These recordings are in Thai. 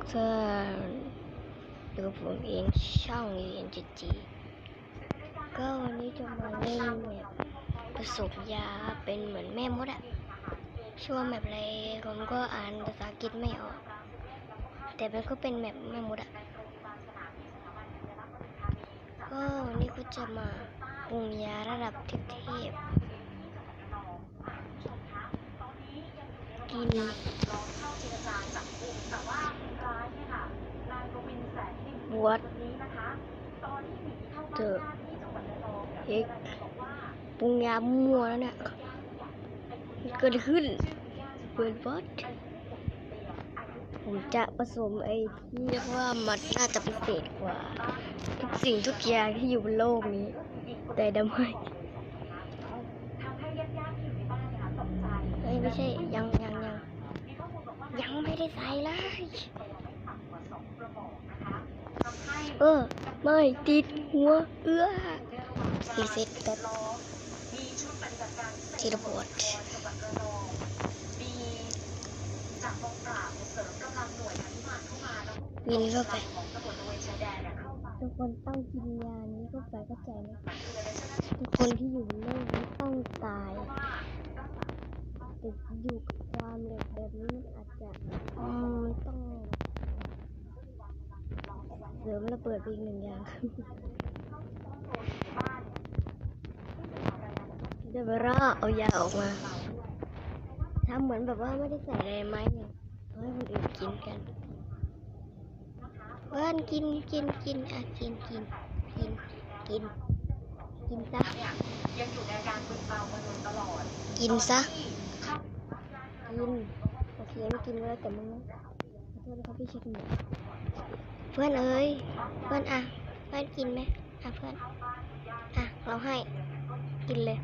กท่านอยู่กับผมเองช่องเอ็นจีจีก็วันนี้จะมาเล่นแบบผสมยาเป็นเหมือนแม่มดอะชื่อว่าแบบอะไรผมก็อ่านภาษาอังกฤษไม่ออก แต่มันก็เป็นแบบแม่มดอะก็วันนี้ก็จะมาปรุงยาระดับเทพกิน บวชเจอเอกปรุงยามั่วแล้วเนี่ยมันเกิดขึ้นเปิดบอสผมจะผสมไอ้ที่เรียกว่ามันน่าจะพิเศษกว่า ทุกสิ่งทุกอย่างที่อยู่บนโลกนี้ แต่ดำไมเอ้ยไม่ใช่ยังยังยังยังไม่ได้ใส่เลย เออ ไม่ติดหัวเอื้อรีเซ็ตแบบทีละบทวินเข้าไปทุกคนต้องกินยานี้เข้าไปเข้าใจไหมทุกคนที่อยู่บนโลกนี้ต้องตายแต่อยู่กับความเหล็กแบบนี้มันอาจจะอืมมันต้อง เสริมระเบิดปอีกหนึ่งอย่างเดี๋ยวเวลาเอายาออกมาทำเหมือนแบบว่าไม่ได้ใส่อะไรไหมเนี่ยเอาให้คนอื่นกินกันเพื่อนกินกินกินอะกินกินกินกินกินซะยังอยู่ในอาการมึนเมามาโดยตลอด กินซะกินโอเคไม่กินแล้วแต่มึงนะขอโทษนะครับพี่เช็คหมูเพื่อนเอ้ย เพื่อนอะ เพื่อนกินไหมอะเพื่อน อะ เราให้ กินเลย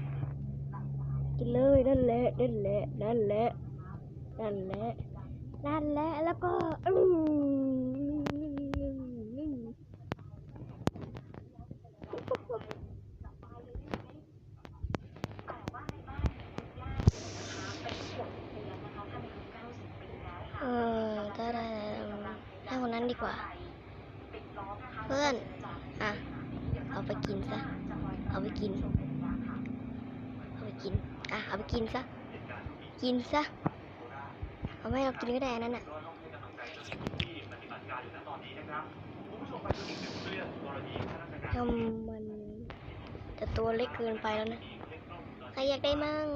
กินเลยนั่นแหละนั่นแหละนั่นแหละนั่นแหละนั่นแหละแล้วก็อืม เออได้ได้ได้ให้คนนั้นดีกว่า เพื่อน อะ เอาไปกินซะ เอาไป กิน เอาไปกิน อะ เอาไปกินซะ กินซะ เอาไม่เรากินก็ได้นนั่นน่ะทำมันจะตัวเล็กเกินไปแล้วนะ ใครอยากได้มั่ง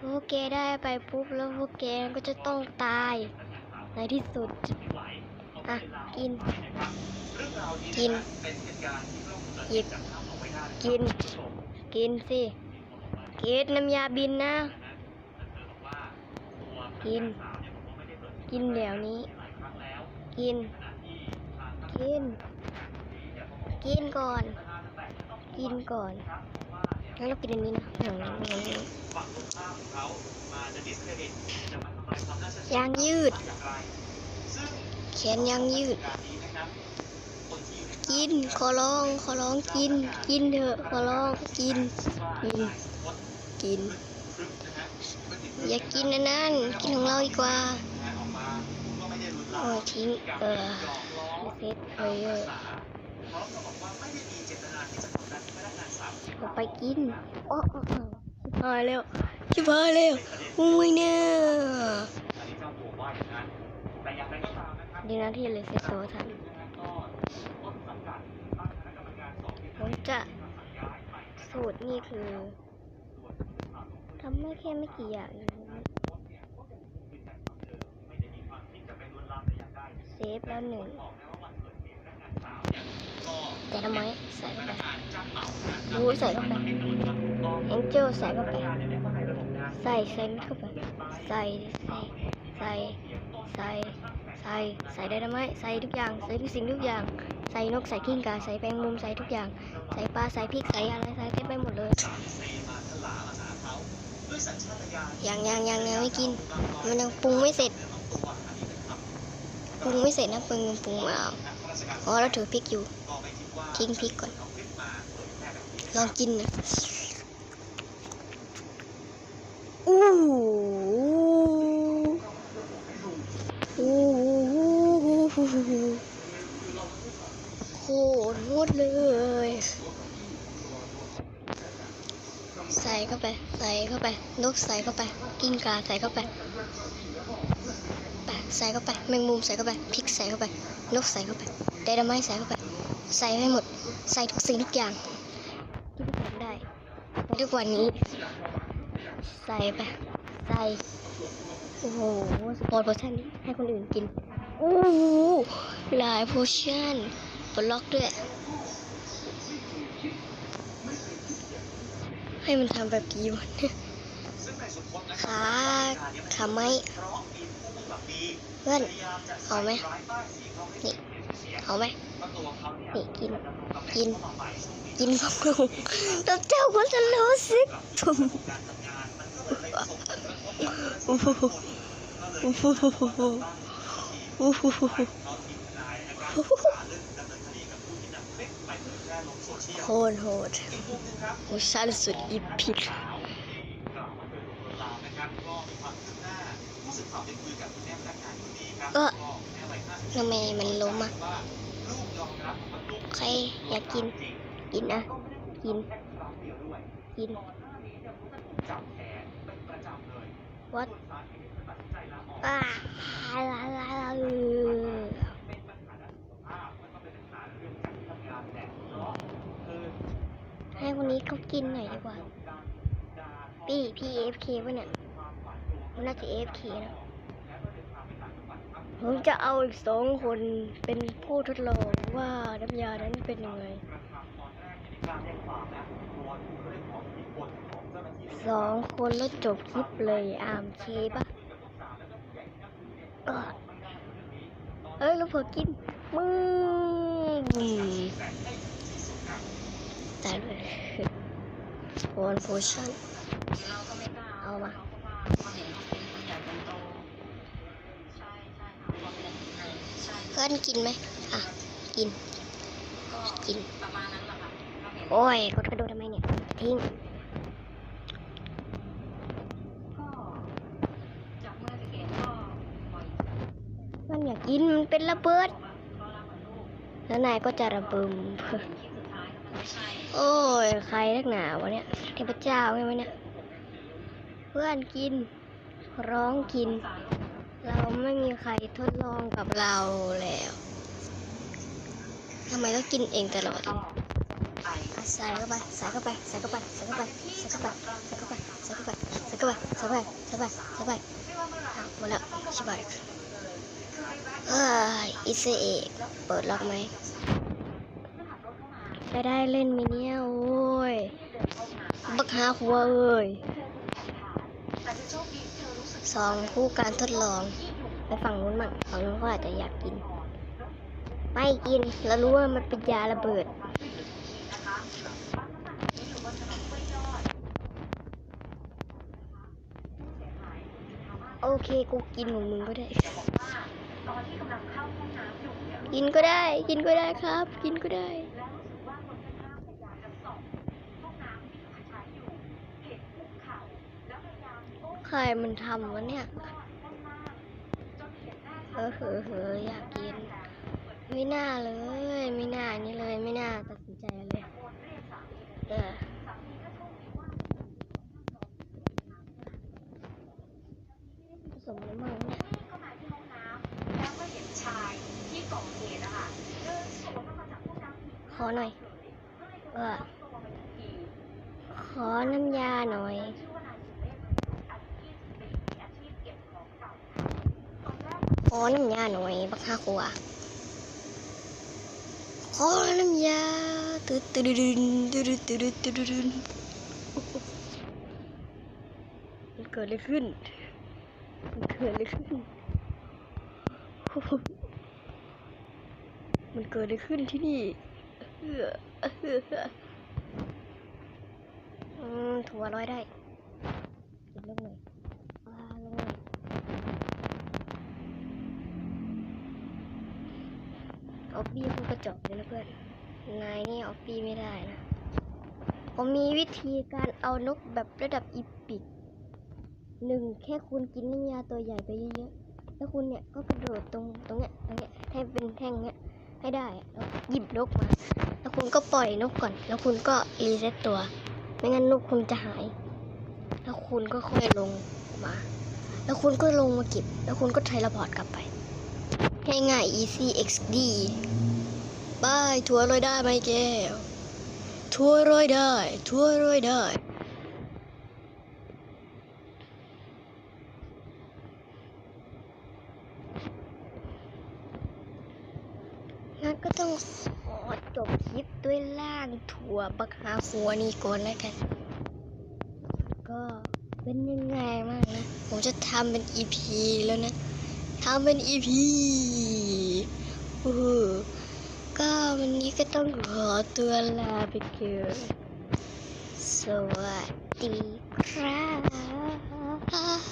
พวกแกได้ไปปุ๊บแล้วพวกแกก็จะต้องตาย ในที่สุด อะ กิน กิน หยิบ กิน กินสิ กินน้ำยาบินนะ กิน กินเดี๋ยวนี้ กิน กิน กินก่อน กินก่อนงั้นเรากินอันนี้นะอย่างนี้อย่างนี้ยางยืด แขนยางยืด กิน ขอร้อง ขอร้องกิน กินเถอะ ขอร้องกิน กิน กิน อย่ากินอันนั้นกินของเราดีกว่า โอ้ทิ้ง เออเซตเพลเยอร์ไปกินอ้โอ้โอ้ชิบหายแล้วชิบหายแล้วอุ้ยเนี่ย ดีนะที่เลเซโตทันผมจะสูตรนี่คือทำไม่แค่ไม่กี่อย่างเองนะเซฟแล้วหนึ่งแต่ทำไมใส่เข้าไปดูใส่เข้าไปเอ็นเจลใส่เข้าไป ใส่เซนเข้าไป ใส่ ใส่ ใส่ ใส่ ใส่ใส่ได้ทำไมใส่ทุกอย่างใส่ทุกสิ่งทุกอย่าง ใส่นกใส่กิ้งก่าใส่แปงมุมใส่ทุกอย่าง ใส่ปลาใส่พริกใส่อะไรใส่เต็มไปหมดเลยยังยังยังยังไม่กิน มันยังปรุงไม่เสร็จปรุงไม่เสร็จนะปรุงปรุงมาอ๋อแล้วถือพริกอยู่ ทิ้งพริกก่อน ลองกินนะ โหโคตรโหดเลย ใส่เข้าไป ใส่เข้าไปนกใส่เข้าไป กิ้งกาใส่เข้าไปไปใส่เข้าไป แมงมุมใส่เข้าไป พริกใส่เข้าไป นกใส่เข้าไป ไดนาไมต์ใส่เข้าไป ใส่ให้หมด ใส่ทุกสิ่งทุกอย่างที่ทำได้ในทุกวันนี้ ใส่ไป ใส่ โอ้โห สปอร์ตโพชั่นนี้ให้คนอื่นกิน อ้โหหลายโพชั่นปลดล็อกด้วย ให้มันทำแบบกี่วันเนี่ยขาขาไม้เพื่อนเอาไหมนี่เอาไหมนี่กินกินกินของลุงแล้วเจ้าก็จะรู้สึกทุ่มโอ้โหโอ้โหโอ้โหโอ้โหโหดโหดโอชั่นสุดอีพิกเออทำไมมันล้มอะใครอยากกิน กินอะกิน กิน what อ่าให้คนนี้เขากินหน่อยดีกว่า พี่ พี่ AFK ป่ะเนี่ย มันน่าจะ AFK นะ ผมจะเอาอีกสองคนเป็นผู้ทดลองว่าน้ำยานั้นเป็นยังไง สองคนแล้วจบคลิปเลยอามเคปะเอ้ยลูกเผือกกินมึงตายเลยวันโพชั่นเอามาเพื่อนกินไหมอะ กิน กิน โอ้ยเขาระโดูทำไมเนี่ย ทิ้ง มันอยากกินมันเป็นระเบิด แล้วนายก็จะระเบิดท้ายก็มันไม่ใช่โอ้ยใครนักหนาวะเนี่ยเทพเจ้าใช่ไหมเนี่ย เพื่อนกิน ร้องกิน เราไม่มีใครทดลองกับเราแล้วทำไมต้องกินเองตลอดใส่เข้าไป ใส่เข้าไป ใส่เข้าไป ใส่เข้าไป ใส่เข้าไป ใส่เข้าไป ใส่เข้าไป ใส่เข้าไป ใส่เข้าไป ใส่เข้าไป ใส่เข้าไปหมดแล้วชิบหายเฮ้ย อิเซเอะเปิดล็อกไหมจะได้เล่นมิเนี่ยโอ้ย บักหาหัวเอ้ยสองผู้การทดลอง ไปฝั่งนู้นมั่งฝั่งนู้นเขาอาจจะอยากกิน ไม่กิน แล้วรู้ว่ามันเป็นยาระเบิดโอเค กูกินของมึงก็ได้ ที่กำลังเข้าห้องน้ำอยู่เนี่ยกินก็ได้ กินก็ได้ครับ กินก็ได้ แล้วรู้สึกว่าคนข้างๆพยายามจะส่องห้องน้ำที่เขาใช้อยู่เห็นคุกเข่าแล้วพยายามโอ้ใครมันทำวะเนี่ยก็แน่นมากจนเห็นหน้าเออเหอะเหอะอยากกิน ไม่น่าเลย ไม่น่านี่เลย ไม่น่าตัดสินใจเลยเออผสมน้ำมันเนี่ย เข้ามาที่ห้องน้ำแล้วก็เห็นชายที่ก่อเหตุอะค่ะเดินสวนออกมาจากห้องน้ำ อีกขอหน่อยเออขอน้ำยาหน่อยขอน้ำยาหน่อยบักฮาคัวขอน้ำยาตึ๊ดตึ๊ดดึนตึ๊ดตึ๊ดตึ๊ดดึนมันเกิดอะไรขึ้นมันเกิดอะไรขึ้นมันเกิดอะไรขึ้นที่นี่ อืมถั่วร้อยได้กินลงหน่อยอ่าลงหน่อยออฟบี้พูดกระจอกเลยนะเพื่อน นายนี่ออฟบี้ไม่ได้นะ ผมมีวิธีการเอานกแบบระดับอีปิกหนึ่งแค่คุณกินน้ำยาตัวใหญ่ไปเยอะๆ แล้วคุณเนี่ยก็กระโดดตรงตรงเนี้ยตรงเนี้ยให้เป็นแท่งเนี้ยให้ได้แล้วหยิบนกมา คุณก็ปล่อยนกก่อน แล้วคุณก็รีเซ็ตตัว ไม่งั้นนกคุณจะหาย แล้วคุณก็ค่อยลงมา แล้วคุณก็ลงมาเก็บ แล้วคุณก็เทเลพอร์ตกลับไป ง่ายๆ easy xd บายทัวร์ลอยได้ไหมแก้วทัวร์ลอยได้ ทัวร์ลอยได้ งั้นก็ต้องขอจบคลิปด้วยล่างถั่วบักฮาฟัวนี้ก่อนแล้วกัน ก็เป็นยังไงมากนะ ผมจะทำเป็น EP แล้วนะทำเป็น EP อู้หูก็วันนี้ก็ต้องขอตัวลาไปก่อนสวัสดีครับ